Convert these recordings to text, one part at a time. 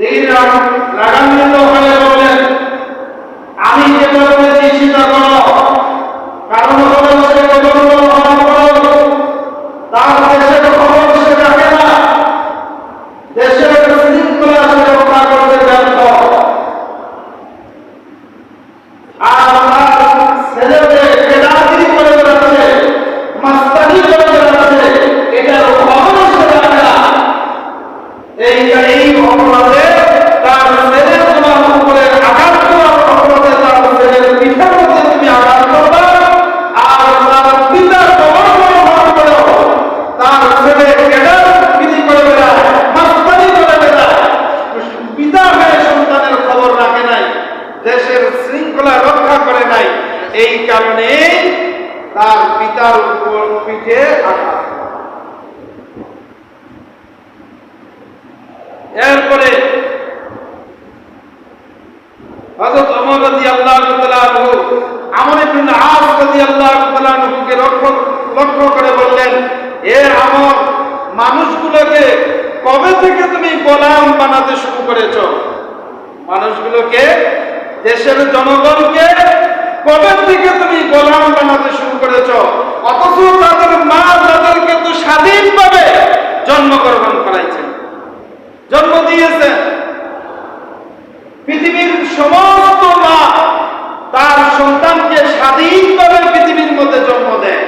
দিন রাগান্বিত হয়ে দেশের শৃঙ্খলা রক্ষা করে নাই। এই কারণে তার পিতার উপর পিঠে আঘাত এরপরে লক্ষ্য করে বললেন, এ কবে থেকে তুমি গোলাম বানাতে শুরু করেছ? মানুষগুলোকে দেশের জনগণকে কবে থেকে তুমি গোলাম বানাতে শুরু করেছ? অথচ তাদের মা তাদেরকে তো স্বাধীনভাবে জন্মগ্রহণ করাইছেন। জন্ম দিয়েছেন। পৃথিবীর সমস্ত মা তার সন্তানকে স্বাধীনভাবে পৃথিবীর মধ্যে জন্ম দেয়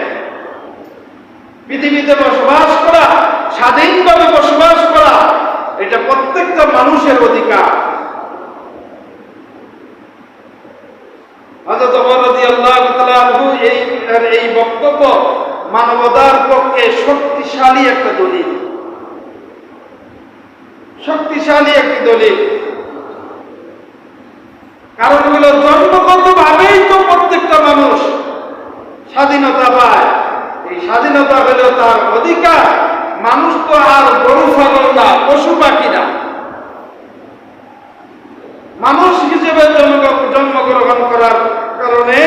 পৃথিবীতে বসবাস করা স্বাধীনভাবে বসবাস করা এটা প্রত্যেকটা মানুষের অধিকার হযরত ওমর রাদিয়াল্লাহু তাআলা আনহু এই এর এই বক্তব্য মানবতার শক্তিশালী একটা দলিল। শক্তিশালী একটি দলিল। কারণ হলো জন্মগত ভাবেই তো প্রত্যেকটা মানুষ স্বাধীনতা পায়। এই স্বাধীনতা হলো তার অধিকার। মানুষ তো আর গরু, ছাগল না, পশু পাখি না। মানুষ হিসেবে জন্মগ্রহণ করার কারণে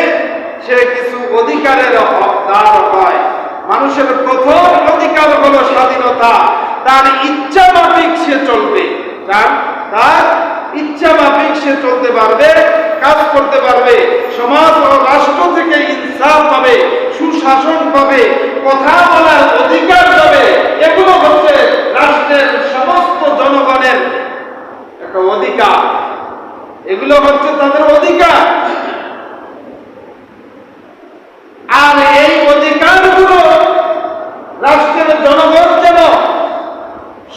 সে কিছু অধিকারের হকদার হয়। মানুষের প্রথম অধিকার হলো স্বাধীনতা। তার ইচ্ছা মাফিক সে চলবে। তার ইচ্ছা মাফিক সে চলতে পারবে, কাজ করতে পারবে, সমাজ ও রাষ্ট্র থেকে ইনসাফ পাবে, সুশাসন পাবে, কথা বলার অধিকার পাবে। এগুলো হচ্ছে রাষ্ট্রের সমস্ত জনগণের একটা অধিকার। এগুলো হচ্ছে তাদের অধিকার। আর এই অধিকারগুলো রাষ্ট্রের জনগণ যেন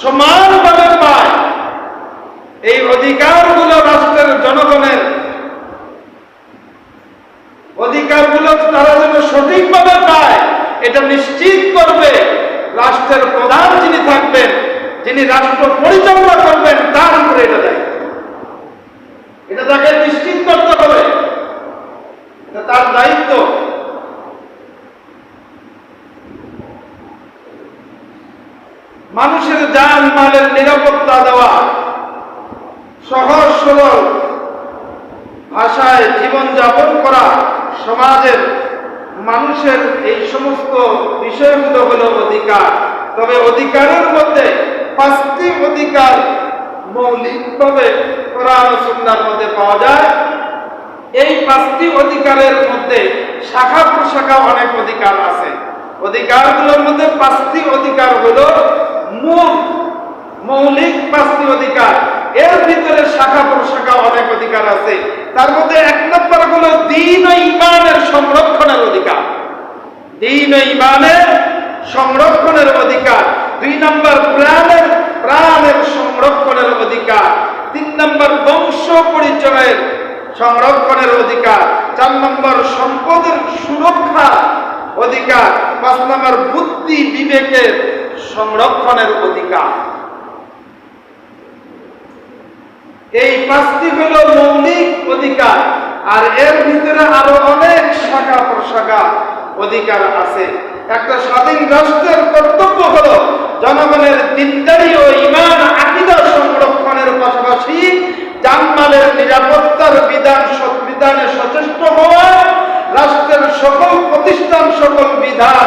সমানভাবে পায়, এই অধিকারগুলো রাষ্ট্রের জনগণের। অধিকারগুলো তারা যেন সঠিকভাবে পায়, এটা নিশ্চিত করবে রাষ্ট্রের প্রধান যিনি থাকবেন, যিনি রাষ্ট্র পরিচালনা করবেন তার উপরে এটা দায়িত্ব এটা তাকে নিশ্চিত করতে হবে এটা তার দায়িত্ব মানুষের যান মালের নিরাপত্তা দেওয়া। সহজ সরল ভাষায় জীবন যাপন করা সমাজের মানুষের এই সমস্ত বিষয়গুলো হলো অধিকার। তবে অধিকারের মধ্যে পাঁচটি অধিকার মৌলিকভাবে কোরআন ও সুন্নাহর মধ্যে পাওয়া যায়। এই পাঁচটি অধিকারের মধ্যে শাখা প্রশাখা অনেক অধিকার আছে। অধিকারগুলোর মধ্যে পাঁচটি অধিকার হলো মূল মৌলিক পাঁচটি অধিকার। এর ভিতরে শাখা প্রশাখা অনেক অধিকার আছে। তার মধ্যে এক নম্বর হলো দিন ও ইমানের সংরক্ষণের অধিকার। দিন ও ইমানের সংরক্ষণের অধিকার। দুই নম্বর প্রাণের প্রাণের সংরক্ষণের অধিকার। তিন নম্বর বংশ পরিচয়ের সংরক্ষণের অধিকার। চার নম্বর সম্পদের সুরক্ষা অধিকার। পাঁচ নম্বর বুদ্ধি বিবেকের সংরক্ষণের অধিকার। এই পাঁচটি হলো মৌলিক অধিকার, আর এর ভিতরে আরও অনেক শাখা প্রশাখা অধিকার আছে। একটা স্বাধীন রাষ্ট্রের কর্তব্য হলো জনগণের দিনদারি ও ইমান আকিদা সংরক্ষণের পাশাপাশি জানমালের নিরাপত্তার বিধান বিধানে সচেষ্ট হওয়া, রাষ্ট্রের সকল প্রতিষ্ঠান, সকল বিধান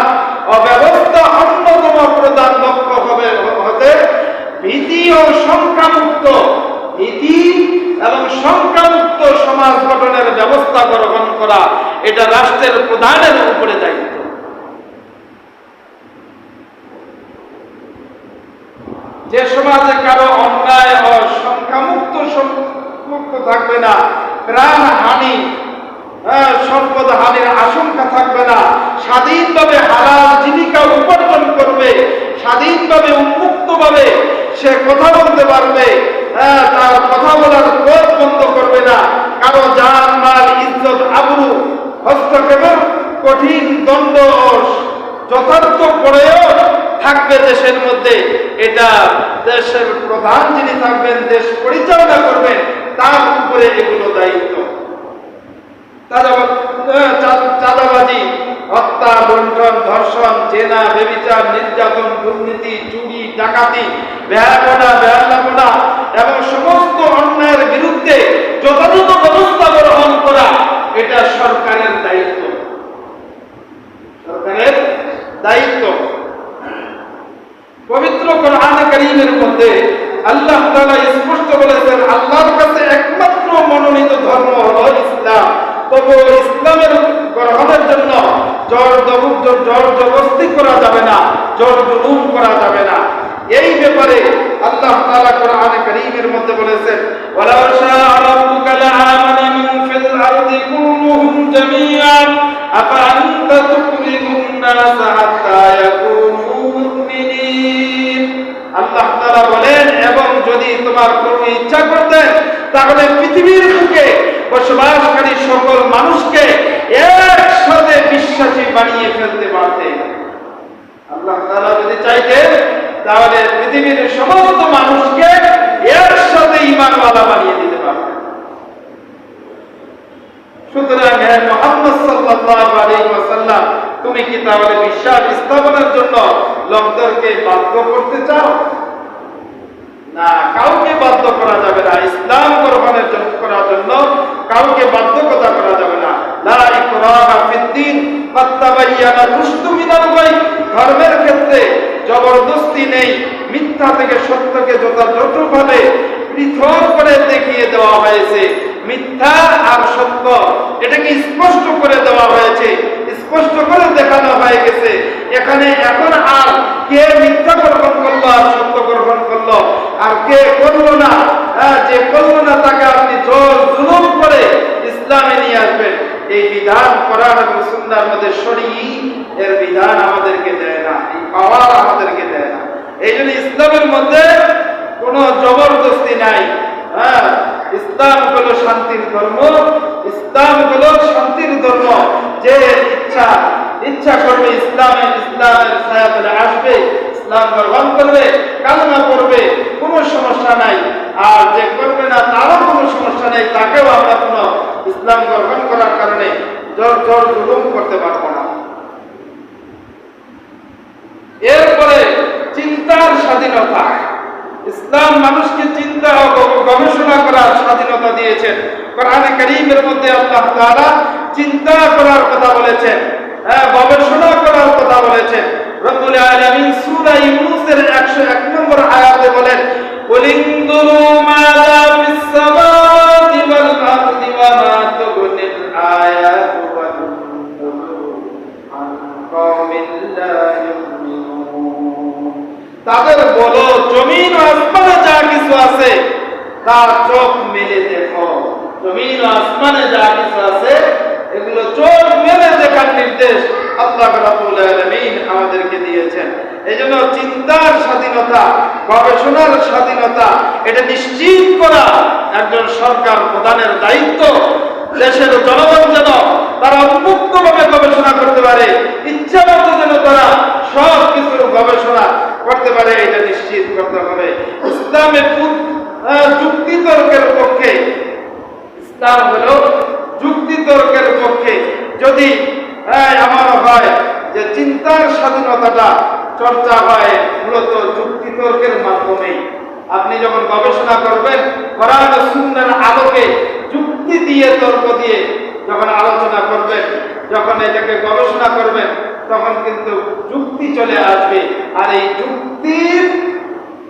ও ব্যবস্থা অন্যতম প্রধান লক্ষ্য হবে হতে ভীতি ও সংখ্যামুক্ত এবং সংখ্যামুক্ত সমাজ গঠনের ব্যবস্থা গ্রহণ করা এটা রাষ্ট্রের প্রধানের উপরে দায়িত্ব। যে সমাজে কারও অন্যায় ও সংখ্যামুক্ত মুক্ত থাকবে না প্রাণ হানি হ্যাঁ, সম্পদ হানির আশঙ্কা থাকবে না স্বাধীনভাবে হালাল জীবিকা উপার্জন করবে স্বাধীনভাবে উন্মুক্তভাবে সে কথা বলতে পারবে তার কথা বলার পথ বন্ধ করবে না। কারও জান মাল ইজ্জত আবরু কঠিন যথার্থ থাকবে দেশের মধ্যে। এটা দেশের প্রধান যিনি থাকবেন, দেশ পরিচালনা করবেন, তার উপরে এগুলো দায়িত্ব। চাঁদাবাজ- হত্যা, লুণ্ঠন, ধর্ষণ, জেনা, বেবিচার, নির্যাতন, দুর্নীতি, চুরি ডাকাতি বেহাপনা বেহাল্লাপনা এবং সমস্ত অন্যায়ের বিরুদ্ধে যথাযথ ব্যবস্থা গ্রহণ করা, এটা সরকারের দায়িত্ব। সরকারের দায়িত্ব। পবিত্র কোরআন করিমের মধ্যে আল্লাহ তাআলা স্পষ্ট বলেছেন, আল্লাহর কাছে একমাত্র মনোনীত ধর্ম হলো ইসলাম। তবু ইসলামের গ্রহণের জন্য জোর জবর জোর জবরদস্তি করা যাবে না জোর জুলুম করা যাবে না। এই ব্যাপারে আল্লাহ তাআলা কোরআন কারীমের মধ্যে বলেছেন, ওয়ালাউ শাআ রাব্বুকা লাআমানা মান ফিল আরদি কুল্লুহুম জামিআন আফা আনতা তুকরিহুন নাস হাত্তা ইয়াকুনু মুমিনিন? আল্লাহ তাআলা বলেন, এবং যদি তোমার কোনো ইচ্ছা করতেন তাহলে পৃথিবীর বুকে বসবাসকারী সকল মানুষকে একসাথে বিশ্বাসী বানিয়ে ফেলতে পারতেন আল্লাহ তাআলা যদি চাইতেন তাহলে পৃথিবীর সমস্ত মানুষকে একসাথে ঈমানওয়ালা বানিয়ে দিতে পারতেন সুতরাং হে মোহাম্মদ সাল্লাল্লাহু আলাইহি ওয়াসাল্লাম, তুমি কি তাহলে বিশ্বাস স্থাপনের জন্য লোকদেরকে বাধ্য করতে চাও? না, কাউকে বাধ্য করা যাবে না। ইসলাম গ্রহণের জন্য করার জন্য কাউকে বাধ্যকতা করা যাবে না। লা ইকরাহা ফিদ্দিন রুশদু মিনাল ধর্মের ক্ষেত্রে জবরদস্তি নেই। মিথ্যা থেকে সত্যকে যথাযথভাবে পৃথক করে দেখিয়ে দেওয়া হয়েছে। মিথ্যা আর সত্য এটাকে স্পষ্ট করে দেওয়া হয়েছে। স্পষ্ট করে দেখানো হয়ে গেছে। এখানে এখন আর কে মিথ্যা গ্রহণ করল আর সত্য গ্রহণ করল? আর কে করল না? যে করল না তাকে আপনি জোর জুলুম করে ইসলামে নিয়ে আসবেন, এই বিধান কোরআন এবং সুন্নাহর মধ্যে সরি এর বিধান আমাদেরকে দেয় না, এই পাওয়ার আমাদেরকে দেয় না। এই জন্য ইসলামের মধ্যে কোনো জবরদস্তি নাই। হ্যাঁ ইসলাম হলো শান্তির ধর্ম, ইসলাম হলো শান্তির ধর্ম। যে ইচ্ছা ইচ্ছা করবে ইসলামের ইসলামের ছায়াতলে আসবে। ইসলাম গ্রহণ করবে কালমা করবে, কোনো সমস্যা নাই। আর যে করবে না, তারও কোনো সমস্যা নেই, তাকেও আমরা কোনো ইসলাম গ্রহণ করার কারণে জোর জোর জুলুম করতে পারব না। এরপরে চিন্তার স্বাধীনতা। ইসলাম মানুষকে চিন্তা ও গবেষণা করার স্বাধীনতা দিয়েছেন। কোরআনে কারীমের মধ্যে আল্লাহ তাআলা চিন্তা করার কথা বলেছেন হ্যাঁ গবেষণা করার কথা বলেছেন। রব্বুল আলামিন সূরা ইউনূসের 101 নম্বর আয়াতে বলেন কুলিনদুরু মাযা ফিস সামাওয়াতি ওয়াল আরদি ওয়া মা তুগনিল আয়াতু ওয়ান নুযুরু আন কওমিন লা ইউমিনুন। তাদের বলো, জমিন ও আসমানে যা কিছু আছে তার চোখ মেলে দেখো। জমিন ও আসমানে যা কিছু আছে, এগুলো চোখ মেলে দেখার নির্দেশ আল্লাহ রাব্বুল আলামিন আমাদেরকে দিয়েছেন। এজন্য চিন্তার স্বাধীনতা গবেষণার স্বাধীনতা এটা নিশ্চিত করা একজন সরকার প্রধানের দায়িত্ব। দেশের জনগণ যেন তারা উন্মুক্তভাবে গবেষণা করতে পারে ইচ্ছা মতো যেন তারা সব কিছুর গবেষণা করতে পারে এটা নিশ্চিত করতে হবে। ইসলামে আহ, যুক্তি তর্কের পক্ষে ইসলাম হলো যুক্তি তর্কের পক্ষে। যদি আহ, আমার হয় যে চিন্তার স্বাধীনতাটা চর্চা হয় মূলত যুক্তি তর্কের মাধ্যমেই আপনি যখন গবেষণা করবেন কোরআন ও সুন্নাহর আলোকে যুক্তি দিয়ে তর্ক দিয়ে যখন আলোচনা করবেন যখন এটাকে গবেষণা করবেন তখন কিন্তু যুক্তি চলে আসবে আর এই যুক্তির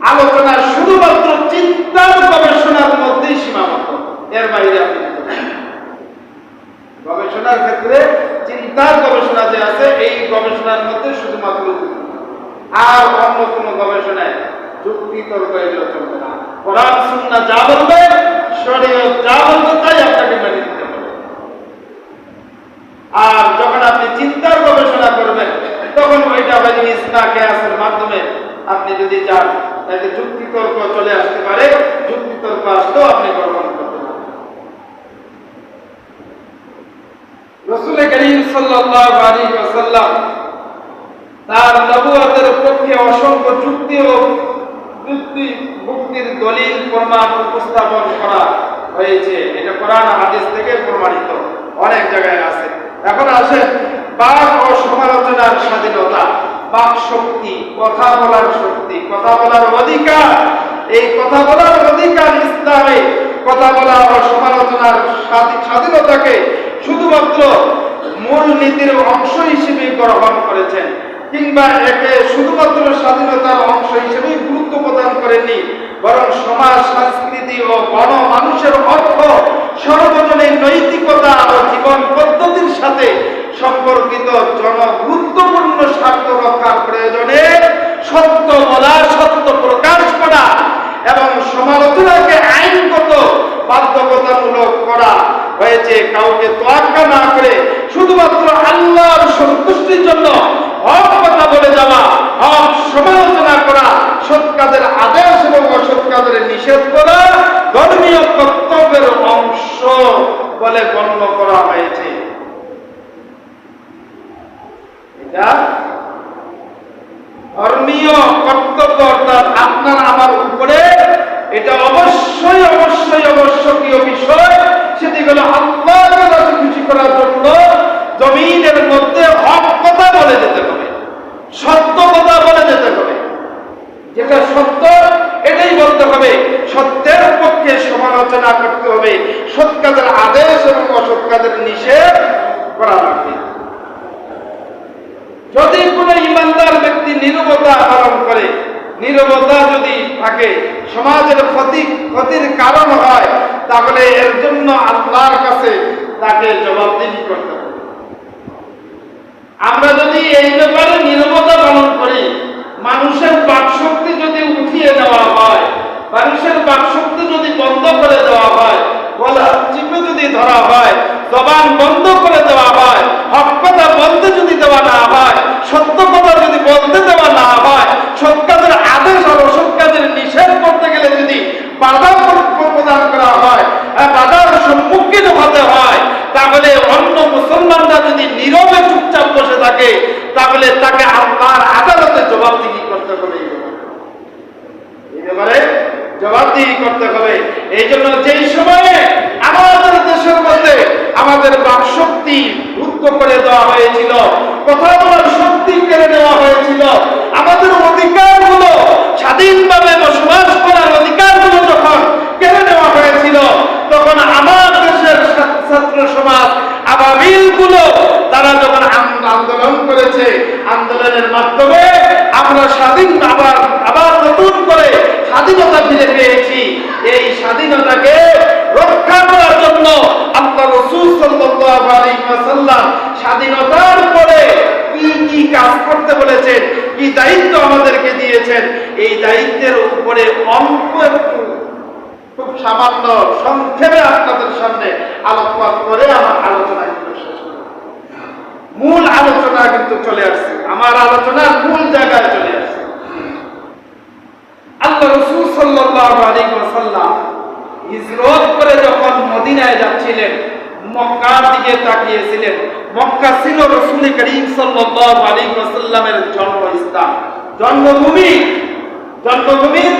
আলোচনা শুধুমাত্র চিন্তার গবেষণার মধ্যেই সীমাবদ্ধ এর বাইরে আপনি। গবেষণার ক্ষেত্রে চিন্তার গবেষণা যে আছে, এই গবেষণার মধ্যে শুধুমাত্র আর অন্য কোনো গবেষণায় যুক্তি তর্ক এগুলো চলবে না। কোরআন, সুন্নাহ যা বলবে যা বলবে, তাই আপনাকে মেনে নিতে হবে। আর যখন আপনি চিন্তার গবেষণা করবেন, তখন ওইটা হয়তো ইসনা কেয়াসের মাধ্যমে আপনি যদি যান, তাহলে যুক্তি তর্ক চলে আসতে পারে। যুক্তি তর্ক আসলেও আপনি গ্রহণ করতে পারেন রসুল করিম তার পক্ষে অসংখ্য যুক্তি ও যুক্তি মুক্তির দলিল প্রমাণ উপস্থাপন করা হয়েছে। এটা কোরআন হাদিস থেকে প্রমাণিত। অনেক জায়গায় আছে। এখন আসে বাক ও সমালোচনার স্বাধীনতা। বাক শক্তি, কথা বলার শক্তি, কথা বলার অধিকার। এই কথা বলার অধিকার ইসলামে, কথা বলা ও সমালোচনার স্বাধীনতাকে শুধুমাত্র মূল নীতির অংশ হিসেবে গ্রহণ করেছেন, কিংবা একে শুধুমাত্র স্বাধীনতার অংশ হিসেবে গুরুত্ব প্রদান করেননি, বরং সমাজ, সংস্কৃতি ও গণ মানুষের অর্থ, সর্বজনীন নৈতিকতা ও জীবন পদ্ধতির সাথে সম্পর্কিত জন গুরুত্বপূর্ণ স্বার্থ রক্ষার প্রয়োজনে সত্য বলা, সত্য প্রকাশ করা এবং সমালোচনাকে আইনগত বাধ্যকতামূলক করা হয়েছে, কাউকে তোয়াক্কা না করে শুধুমাত্র আল্লাহর সন্তুষ্টির জন্য হক কথা বলে যাওয়া, হক সমালোচনা করা, সৎ কাজের আদেশ এবং অসৎ কাজের নিষেধ করা ধর্মীয় কর্তব্যের অংশ বলে গণ্য করা হয়েছে। এটা ধর্মীয় কর্তব্য, অর্থাৎ আপনার আমার উপরে এটা অবশ্যই অবশ্যই আবশ্যকীয় বিষয়। সেটি হলো আল্লাহকে রাজি খুশি করার জন্য জমিনের মধ্যে হক কথা বলে যেতে হবে, সত্য কথা বলে যেতে হবে। যেটা সত্য, এটাই বলতে হবে, সত্যের পক্ষে সমালোচনা করতে হবে, সৎ কাজের আদেশ এবং অসৎ কাজের নিষেধ করা লাগবে। যদি কোনো ইমানদার ব্যক্তি নীরবতা পালন করে নীরবতা যদি থাকে, সমাজের ক্ষতি, ক্ষতির কারণ হয়, তাহলে এর জন্য আল্লাহর কাছে তাকে জবাবদিহি করতে হবে। আমরা যদি এই ব্যাপারে নীরবতা পালন করি, মানুষের বাকশক্তি যদি উঠিয়ে দেওয়া হয়, মানুষের বাকশক্তি যদি বন্ধ করে দেওয়া হয় গলা চিপে যদি ধরা হয়, জবান বন্ধ করে দেওয়া হয়, হক কথা বলতে যদি দেওয়া না হয় সত্য কথা যদি বলতে দেওয়া না হয় সৎ কাজের আদেশ আর অসৎ কাজের নিষেধ করতে গেলে যদি বাধা প্র- প্রদান করা হয় আহ, বাধার সম্মুখীন হতে হয় তাহলে অন্য মুসলমানরা যদি নীরবে চুপচাপ বসে থাকে তাহলে তাকে আল্লাহর আদালতে জবাবদিহি করতে হবে এই ব্যাপারে। এই ব্যাপারে জবাবদিহি করতে হবে এই জন্য যেই সময়ে আমাদের দেশের মধ্যে আমাদের বাক শক্তি রুদ্ধ করে দেওয়া হয়েছিল কথা শক্তি কেড়ে নেওয়া হয়েছিল। আমাদের অধিকারগুলো স্বাধীনভাবে বসবাস করার অধিকারগুলো যখন কেড়ে নেওয়া হয়েছিল, তখন আমার দেশের ছাত্র- সমাজ আবাবিলগুলো তারা যখন আন্দোলন করেছে, আন্দোলনের মাধ্যমে আমরা স্বাধীন আবার আবার নতুন করে স্বাধীনতা ফিরে পেয়েছি। এই স্বাধীনতাকে রক্ষা করার জন্য আল্লাহ রসুল সাল্লাল্লাহু আলাইহি ওয়াসাল্লাম স্বাধীনতার পরে কি কি কাজ করতে বলেছেন কি দায়িত্ব আমাদেরকে দিয়েছেন। এই দায়িত্বের উপরে অল্প একটু খুব সামান্য সংক্ষেপে আপনাদের সামনে আলোকপাত করে আমার আলোচনা কিন্তু শেষ মূল আলোচনা কিন্তু চলে আসছে। আমার আলোচনার মূল জায়গায় চলে আসছে। আল্লাহ রসুল সাল্লাল্লাহু আলাইহি ওয়াসাল্লাম হিজরত করে যখন মদিনায় যাচ্ছিলেন মক্কার দিকে তাকিয়েছিলেন। মক্কা ছিল রসুল করিম সাল্লাল্লাহু আলাইহি ওয়াসাল্লামের জন্মস্থান। জন্মভূমি জন্মভূমির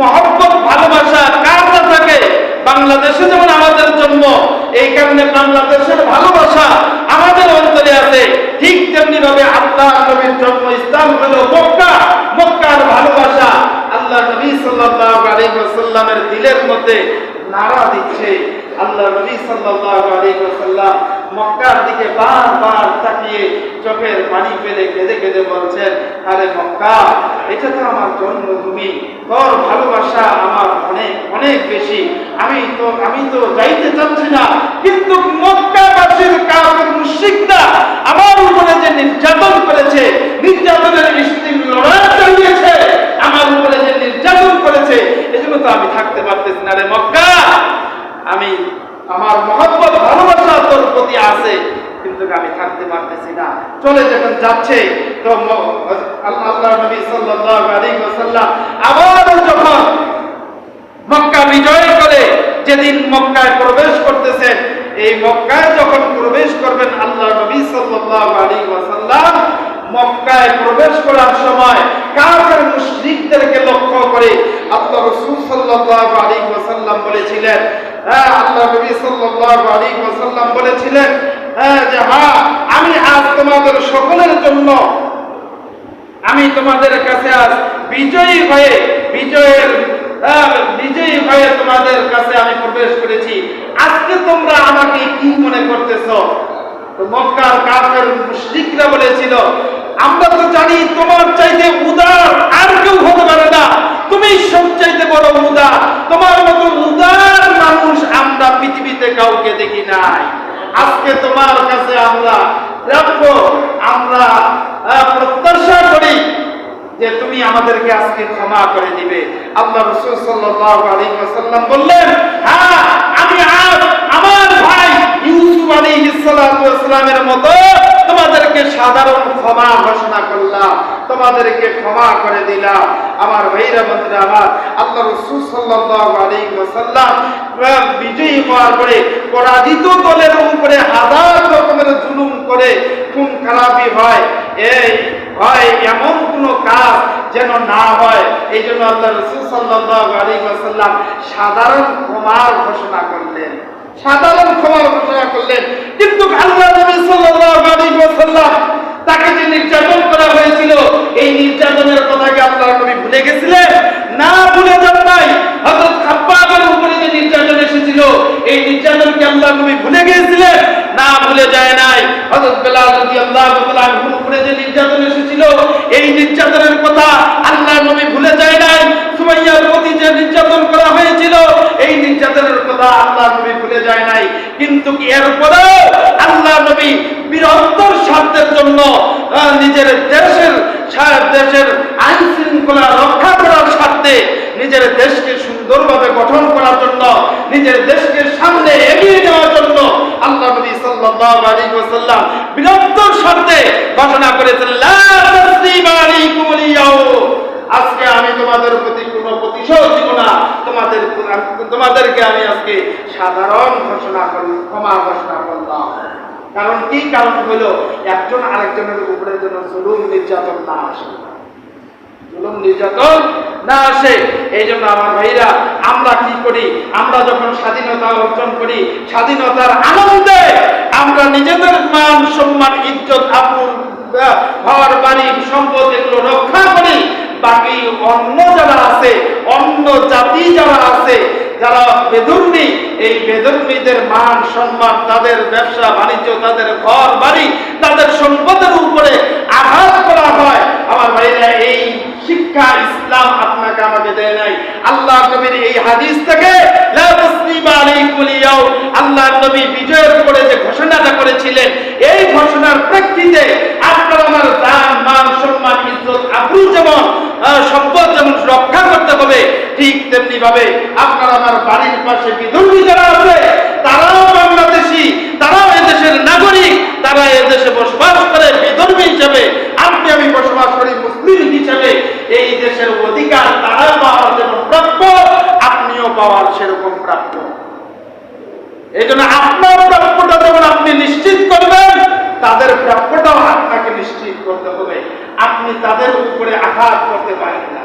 মহব্বত, ভালোবাসা কার না থাকে। বাংলাদেশে যেমন আমাদের জন্ম, এই কারণে বাংলাদেশের ভালোবাসা আমাদের অন্তরে আছে। ঠিক তেমনি ভাবে আল্লাহ নবীর জন্ম ইসলাম হলো মক্কা মক্কার ভালোবাসা আল্লাহ নবী ওয়াসাল্লামের দিলের মধ্যে নাড়া দিচ্ছে। আল্লাহ নবী সাল্লাল্লাহু আলাইহি মক্কার দিকে বারবার তাকিয়ে চোখের পানি ফেলে কেঁদে কেঁদে বলছেন, আরে মক্কা, এটা তো আমার জন্মভূমি। তোর ভালোবাসা আমার অনেক অনেক বেশি। আমি তো আমি তো যাইতে চাচ্ছি না, কিন্তু মক্কাবাসীর কাফের মুশরিকরা আমার উপরে যে নির্যাতন করেছে, নির্যাতনের স্টিম লড়াই চালিয়েছে, আমার উপরে যে নির্যাতন করেছে এজন্য তো আমি থাকতে পারতেছি না রে মক্কা। আমি আমার মহব্বত, ভালোবাসা তোর প্রতি আছে, কিন্তু আমি থাকতে পারতেছি না। চলে যখন যাচ্ছে, তো আল্লাহ নবী সাল্লাল্লাহু আলাইহি ওয়াসাল্লাম আবার যখন মক্কা বিজয় করে, যেদিন মক্কায় প্রবেশ করতেছেন, এই মক্কায় যখন প্রবেশ করবেন আল্লাহ নবী সাল্লাল্লাহু আলাইহি ওয়াসাল্লাম মক্কায় প্রবেশ করার সময় কাফের মুশরিকদেরকে লক্ষ্য করে আল্লাহ রাসূল সাল্লাল্লাহু আলাইহি ওয়াসাল্লাম বলেছিলেন হ্যাঁ আল্লাহ নবী সাল্লাল্লাহু আলাইহি ওয়াসাল্লাম বলেছিলেন হ্যাঁ যে হ্যাঁ আমি আজ তোমাদের সকলের জন্য আমি তোমাদের কাছে আজ বিজয়ী হয়ে বিজয়ের আহ, বিজয়ী হয়ে তোমাদের কাছে আমি প্রবেশ করেছি। আজকে তোমরা আমাকে কি মনে করতেছ? মক্কার কাফের মুশরিকরা বলেছিল, আমরা তো জানি তোমার চাইতে উদার আর কেউ হতে পারে না। তুমি সবচাইতে বড় উদার। তোমার মতো উদার মানুষ আমরা পৃথিবীতে কাউকে দেখি নাই। আজকে তোমার কাছে আমরা রাখব, আমরা প্রত্যাশা করি যে তুমি আমাদেরকে আজকে ক্ষমা করে দিবে। আল্লাহ রসুল আলাইহি ওয়াসাল্লাম বললেন হ্যাঁ আমি আজ আমার ভাই আলাইহিস মতো তোমাদেরকে সাধারণ ক্ষমা ঘোষণা করলাম তোমাদেরকে ক্ষমা করে দিলাম। আমার ভাইরা বন্ধুরা আমার আল্লাহ রসুল সাল্লাল্লাহু আলাইহি ওয়াসাল্লাম আহ, বিজয়ী হওয়ার পরে পরাজিত দলের উপরে হাজার রকমের জুলুম করে খুন খারাপি হয়। এই হয় এমন কোনো কাজ যেন না হয়। এই জন্য আল্লাহ রসুল সাল্লাল্লাহু আলাইহি ওয়াসাল্লাম সাধারণ ক্ষমার ঘোষণা করলেন। সাধারণ ক্ষমার ঘোষণা করলেন। কিন্তু আল্লাহ নবী সাল্লাল্লাহু আলাইহি ওয়াসাল্লাম তাকে যে নির্যাতন করা হয়েছিল, এই নির্যাতনের কথা কি আল্লাহ নবী ভুলে গেছিলেন? না ভুলে যান নাই। হযরত খাব্বাবের উপরে যে নির্যাতন এসেছিল, এই নির্যাতন কি আল্লাহ নবী ভুলে গিয়েছিলেন? না ভুলে যায় নাই। হযরত বেলাল রাদিয়াল্লাহু তাআলা আনহুর উপরে যে নির্যাতন এসেছিল, এই নির্যাতনের কথা আল্লাহ নবী ভুলে যায় নাই। সুমাইয়ার প্রতি যে নির্যাতন করা হয়েছিল এই নির্যাতনের কথা আল্লাহ নবী ভুলে যায় নাই। কিন্তু কি এরপরেও আল্লাহ নবী বীরত্বর স্বার্থের জন্য নিজের দেশের দেশের আইন শৃঙ্খলা রক্ষা করার স্বার্থে নিজের দেশকে সুন্দরভাবে গঠন করার জন্য, নিজের দেশকে সামনে এগিয়ে নেওয়ার জন্য আল্লাহ নবী সাল্লাল্লাহু আলাইহি ওয়াসাল্লাম বীরত্বর স্বার্থে ঘোষণা করেছেন, লা আজকে আমি তোমাদের প্রতি কোনো প্রতিশোধ দিব না। তোমাদের তোমাদেরকে আমি আজকে সাধারণ ঘোষণা করি ক্ষমা ঘোষণা করলাম। কারণ কি কারণ হলো একজন আরেকজনের উপরে যেন জুলুম নির্যাতন না আসে। জুলুম নির্যাতন না আসে। এই জন্য আমার ভাইরা, আমরা কি করি? আমরা যখন স্বাধীনতা অর্জন করি, স্বাধীনতার আনন্দে আমরা নিজেদের মান, সম্মান, ইজ্জত আপুর ঘর, বাড়ি, সম্পদ এগুলো রক্ষা করি। বাকি অন্য যারা আছে, অন্য জাতি যারা আছে, যারা বেদর্মী এই বেদর্মীদের মান সম্মান, তাদের ব্যবসা, বাণিজ্য, তাদের ঘর, বাড়ি, তাদের সম্পদের উপরে আঘাত করা হয়। আমার ভাইরা এই শিক্ষা ইসলাম আপনাকে আমাকে দেয় নাই। আল্লাহ নবীর এই হাদিস থেকে আল্লাহ নবী বিজয়ের উপরে যে ঘোষণাটা করেছিলেন, এই ঘোষণার প্রেক্ষিতে আপনার আমার দান, মান আবরু যেমন সম্পদ যেমন রক্ষা করতে হবে, ঠিক তেমনি ভাবে আপনার আমার বাড়ির পাশে বিধর্মী যারা আছে, তারাও বাংলাদেশি, তারাও এদেশের নাগরিক, তারা এদেশে বসবাস করে বিধর্মী হিসেবে। আপনি আমি বসবাস করি মুসলিম হিসেবে, এই দেশের অধিকার তারা পাওয়ার জন্য প্রাপ্য, আপনিও পাওয়ার সেরকম প্রাপ্য। এই জন্য আপনার প্রাপ্যটা যেমন আপনি নিশ্চিত করবেন, তাদের প্রাপ্যটাও আপনাকে নিশ্চিত করতে হবে। আপনি তাদের উপরে আঘাত করতে পারেন না।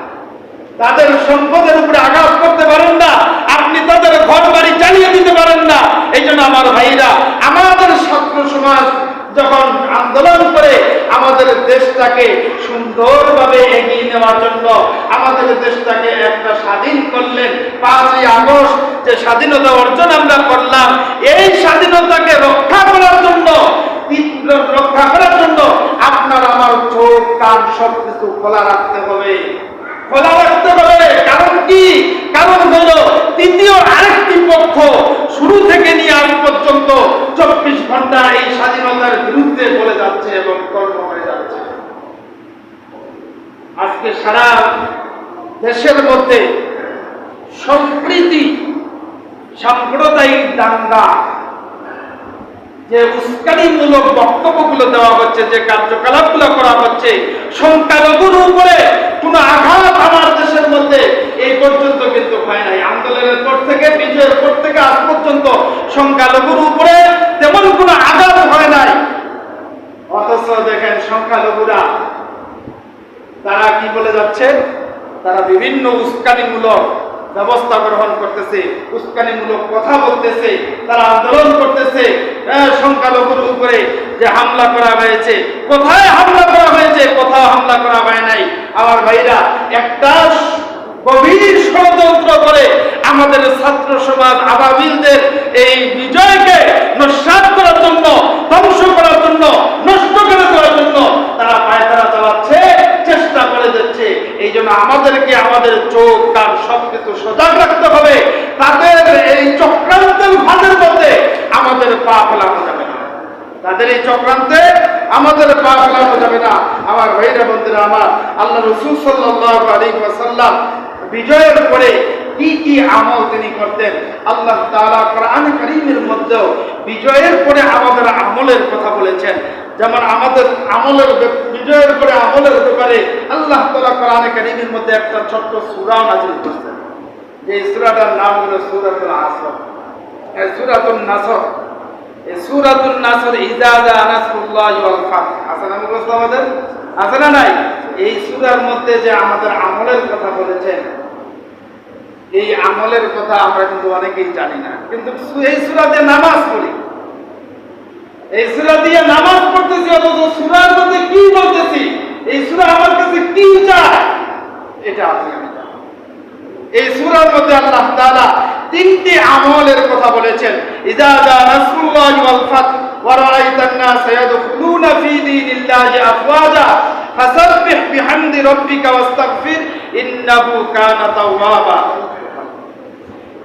তাদের সম্পদের উপরে আঘাত করতে পারেন না। আপনি তাদের ঘর বাড়ি চালিয়ে দিতে পারেন না। এই জন্য আমার ভাইরা, আমাদের ছাত্র সমাজ যখন আন্দোলন করে, আমাদের দেশটাকে সুন্দরভাবে এগিয়ে নেওয়ার জন্য আমাদের দেশটাকে একটা স্বাধীন করলেন। পাঁচই আগস্ট যে স্বাধীনতা অর্জন আমরা করলাম, এই স্বাধীনতাকে রক্ষা করার জন্য রক্ষা করার জন্য আমার চোখ, কান সব কিছু খোলা রাখতে হবে। খোলা রাখতে হবে, কারণ কি? কারণ হলো তৃতীয় আরেকটি পক্ষ শুরু থেকে নিয়ে আজ পর্যন্ত চব্বিশ ঘণ্টা এই স্বাধীনতার বিরুদ্ধে বলে যাচ্ছে এবং কর্ম হয়ে যাচ্ছে। আজকে সারা দেশের মধ্যে সম্প্রীতি, সাম্প্রদায়িক দাঙ্গা যে উস্কানিমূলক বক্তব্যগুলো দেওয়া হচ্ছে, যে কার্যকলাপগুলো করা হচ্ছে সংখ্যালঘুর উপরে কোনো আঘাত আমার দেশের মধ্যে এই পর্যন্ত কিন্তু হয় নাই। আন্দোলনের পর থেকে, বিজয়ের পর থেকে আজ পর্যন্ত সংখ্যালঘুর উপরে তেমন কোনো আঘাত হয় নাই। অথচ দেখেন সংখ্যালঘুরা, তারা কি বলে যাচ্ছে? তারা বিভিন্ন উস্কানিমূলক ব্যবস্থা গ্রহণ করতেছে, উস্কানিমূলক কথা বলতেছে, তারা আন্দোলন করতেছে। সংখ্যালঘুর উপরে যে হামলা করা হয়েছে, কোথায় হামলা করা হয়েছে, কোথাও হামলা করা হয় নাই। আমার ভাইরা, একটা গভীর ষড়যন্ত্র করে আমাদের ছাত্র সমাজ আবাবিলদের এই বিজয়কে নস্বাত করার জন্য ধ্বংস করার জন্য নষ্ট করে দেওয়ার জন্য তারা পায়তারা চালাচ্ছে চেষ্টা করে যাচ্ছে এই জন্য আমাদেরকে আমাদের চোখ কান সবকিছু সজাগ রাখতে হবে তাদের এই চক্রান্তের ফাঁদের মধ্যে আমাদের পা ফেলানো যাবে না তাদের এই চক্রান্তে আমাদের পা ফেলানো যাবে না আমার ভাইরা বন্ধুরা আমার আল্লাহ রসুল সাল্লাহ আলী ওয়াসাল্লাম বিজয়ের পরে কি কি আমল তিনি করতেন, আল্লাহ তাআলা কোরআন কারীমের মধ্যেও বিজয়ের পরে আমাদের আমলের কথা বলেছেন। যেমন আমাদের আমলের বিজয়ের পরে আমলের ব্যাপারে আল্লাহ তাআলা কোরআন কারীমের মধ্যে একটা ছোট্ট সূরা নাযিল করেছেন। যে সূরাটার নাম হলো সূরাতুল আসর। এই সূরাতুন নাসর, এই সূরাতুন নাসর ইজা জা নাসরুল্লাহি ওয়াল ফাত আছে না মুখস্থ আমাদের? আছে না নাই? এই সূরার মধ্যে যে আমাদের আমলের কথা বলেছেন এই আমলের কথা আমরা কিন্তু অনেকেই জানি না। কিন্তু এই সূরাতে নামাজ পড়ি। এই সূরা দিয়ে নামাজ পড়তেছি অথচ সূরার মধ্যে কি বলতেছি? এই সূরা আমার কাছে কি চায়? এটা আপনি আমি এই সূরার মধ্যে আল্লাহ তাআলা তিনটি আমলের কথা বলেছেন। ইজা জা ওয়াল ফাত ওয়া রাআইতান ফি দীনিল্লাহি আফওয়াজা ফাসাব্বিহ বিহামদি রাব্বিকা ওয়াস্তাগফির ইন্নাহু কানা তাওয়াবা।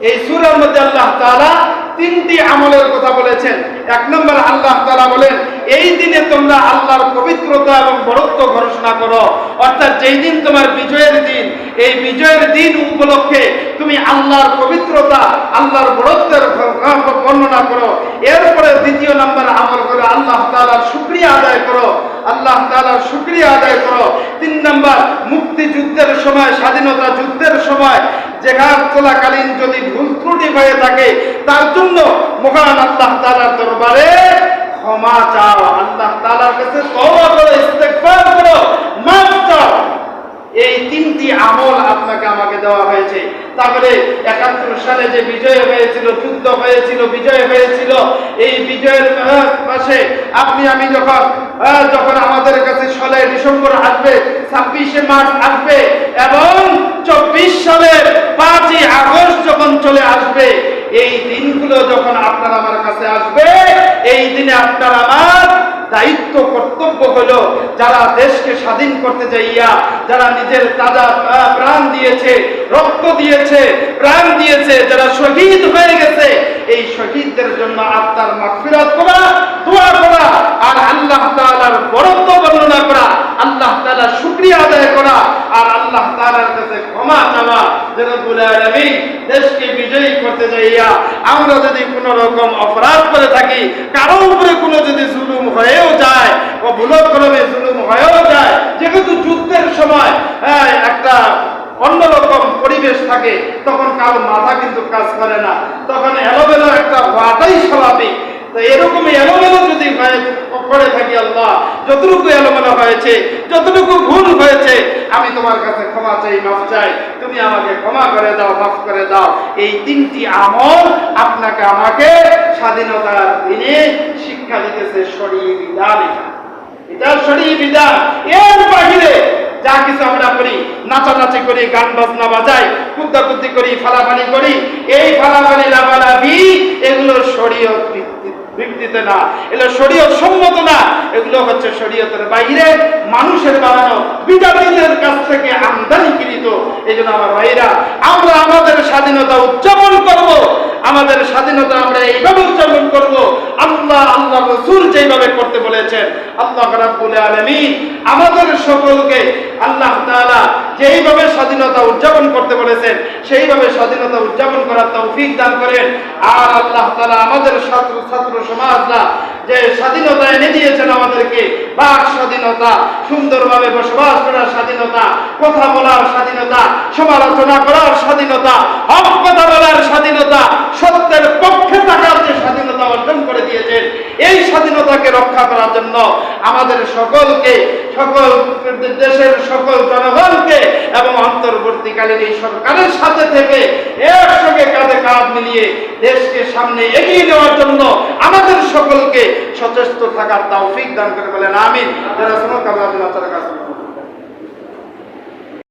এই সূরার মধ্যে আল্লাহ তাআলা তিনটি আমলের কথা বলেছেন। এক নম্বর আল্লাহ তাআলা বলেন, এই দিনে তোমরা আল্লাহর পবিত্রতা এবং বরত্ব ঘোষণা করো। অর্থাৎ যেই দিন তোমার বিজয়ের দিন, এই বিজয়ের দিন উপলক্ষে তুমি আল্লাহর পবিত্রতা, আল্লাহর বরত্বের বর্ণনা করো। এরপরে দ্বিতীয় নম্বর আমল করে আল্লাহ তাআলার শুকরিয়া আদায় করো। আল্লাহ তাআলার শুকরিয়া আদায় করো। তিন নম্বর, মুক্তিযুদ্ধের সময়, স্বাধীনতা যুদ্ধের সময় জেহাদ চলাকালীন যদি ভুল ত্রুটি হয়ে থাকে, তার জন্য মহান আল্লাহ তালার দরবারে ক্ষমা চাও। আল্লাহ তালার কাছে চাও। এই তিনটি আমল আপনাকে আমাকে দেওয়া হয়েছে। তারপরে একাত্তর সালে যে বিজয় হয়েছিল, যুদ্ধ হয়েছিল, বিজয় হয়েছিল, এই বিজয়ের পাশে আপনি, আমি যখন যখন আমাদের কাছে ষোলোই ডিসেম্বর আসবে, ছাব্বিশে মার্চ আসবে, এবং চব্বিশ সালের পাঁচই আগস্ট যখন চলে আসবে, এই দিনগুলো যখন আপনার আমার কাছে আসবে, এই দিনে আপনার আমার দায়িত্ব, কর্তব্য হলো যারা দেশকে স্বাধীন করতে যাইয়া, যারা নিজের তাজা প্রাণ দিয়েছে, রক্ত দিয়েছে, প্রাণ দিয়েছে, যারা শহীদ হয়ে গেছে, এই শহীদদের জন্য আত্মার মাফিরাত করা, দোয়া করা, আর আল্লাহ তালার বরত্ব বর্ণনা করা, আল্লাহ তালা শুক্রিয়া আদায় করা আর আল্লাহ তাআলার কাছে ক্ষমা চাওয়া যে রব্বুল আলামিন দেশকে বিজয়ী করতে যাইয়া আমরা যদি কোনো রকম অপরাধ করে থাকি কারও উপরে কোনো যদি জুলুম হয়েও যায় ও ভুলক্রমে জুলুম হয়েও যায় যেহেতু যুদ্ধের সময় হ্যাঁ, একটা অন্যরকম পরিবেশ থাকে তখন কারও মাথা কিন্তু কাজ করে না। তখন এলোমেলো একটা হওয়াটাই স্বাভাবিক। তো এরকমই এলোমেলো যদি হয়ে করে থাকি আল্লাহ। যতটুকু এলোমেলো হয়েছে, যতটুকু ভুল হয়েছে, আমি তোমার কাছে ক্ষমা চাই, মাফ চাই। তুমি আমাকে ক্ষমা করে দাও, মাফ করে দাও। এই তিনটি আমল আপনাকে আমাকে স্বাধীনতার দিনে শিক্ষা দিতেছে শরীর বিধান এটা। শরীর বিধান। এর বাহিরে যা কিছু আমরা করি, নাচানাচি করি, গান বাজনা বাজাই, কুদ্দাকুদ্দি করি, ফালাফালি করি, এই ফালাফালি লাফালাফি এগুলো শরীয়ত ভিত্তিতে না। এগুলো শরীয়ত সম্মত না। এগুলো হচ্ছে শরীয়তের বাইরে, মানুষের বানানো, বিজাতিদের কাছ থেকে আমদানিকৃত। এই জন্য আমার ভাইরা আমরা আমাদের স্বাধীনতা উদযাপন করব। আমাদের স্বাধীনতা আমরা এইভাবে উদযাপন করব। আল্লাহ আল্লাহ রসুল যেভাবে করতে বলেছেন, আল্লাহ রাব্বুল আলামিন আমাদের সকলকে আল্লাহ তাআলা যেইভাবে স্বাধীনতা উদযাপন করতে বলেছেন, সেইভাবে স্বাধীনতা উদযাপন করার তৌফিক দান করেন। আর আল্লাহ তালা আমাদের ছাত্র ছাত্র সমাজরা যে স্বাধীনতা এনে দিয়েছেন আমাদেরকে বাক স্বাধীনতা, সুন্দরভাবে বসবাস করার স্বাধীনতা, কথা বলার স্বাধীনতা, সমালোচনা করার স্বাধীনতা কথা বলার স্বাধীনতা, সত্যের পক্ষে থাকার যে স্বাধীনতা অর্জন করে দিয়েছেন, এই স্বাধীনতাকে রক্ষা করার জন্য আমাদের সকলকে, সকল দেশের সকল জনগণকে এবং অন্তর্বর্তীকালীন এই সরকারের সাথে থেকে একসঙ্গে কাঁধে কাঁধ মিলিয়ে দেশকে সামনে এগিয়ে নেওয়ার জন্য আমাদের সকলকে সচেষ্ট থাকার তৌফিক দান করে বলেন আমিন। যারা শোনো কামলা কাছে